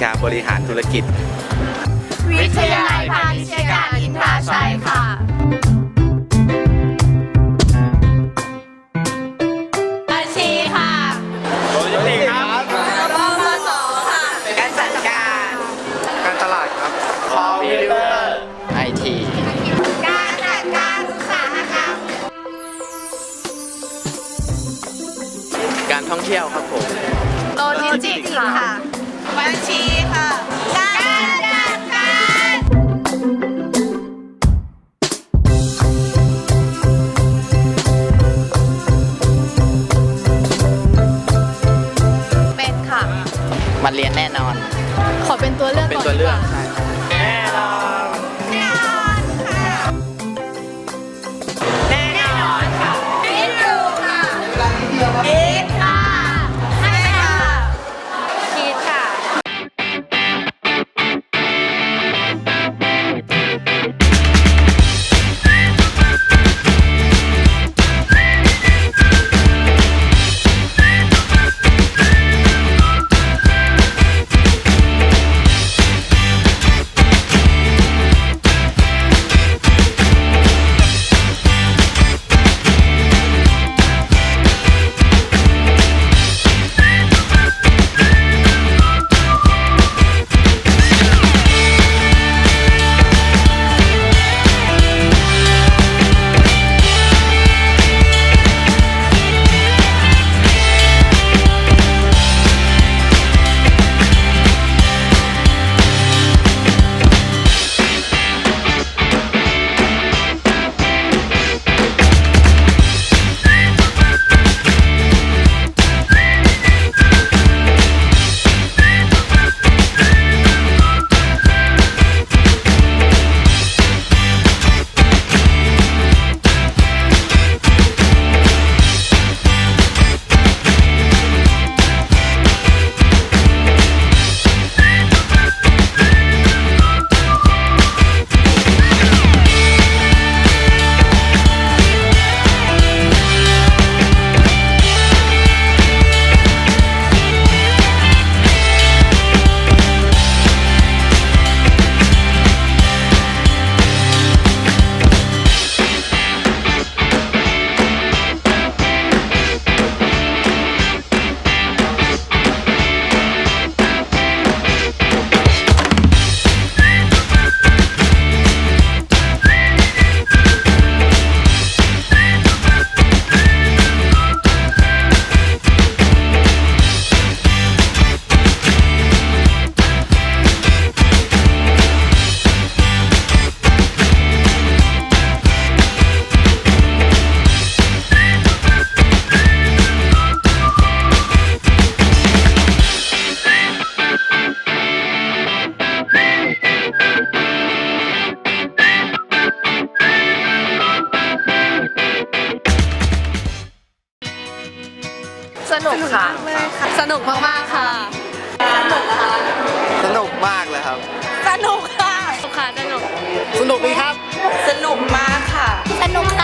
ชาบริหารธุรกิจ วิทยาลัยพาณิชยการอินทราชัยค่ะอาชีค่ะโดยติครับปมสค่ะ การจัดการ การตลาดครับ คอมพิวเตอร์ไอที การจัดการอุตสาหกรรม การท่องเที่ยวครับผม โลจิสติกส์ค่ะ บัญชีค่ะ การจัดการเป็นค่ะ มันเรียนแน่นอน ขอเป็นตัวเลือกเป็นก่อนตัวเลือกดีว่า สนุกค่ะ สนุกมากๆค่ะ สนุกมากเลยครับ สนุกค่ะค่ะ สนุก สนุกดีครับ สนุกมากค่ะ สนุกค่ะ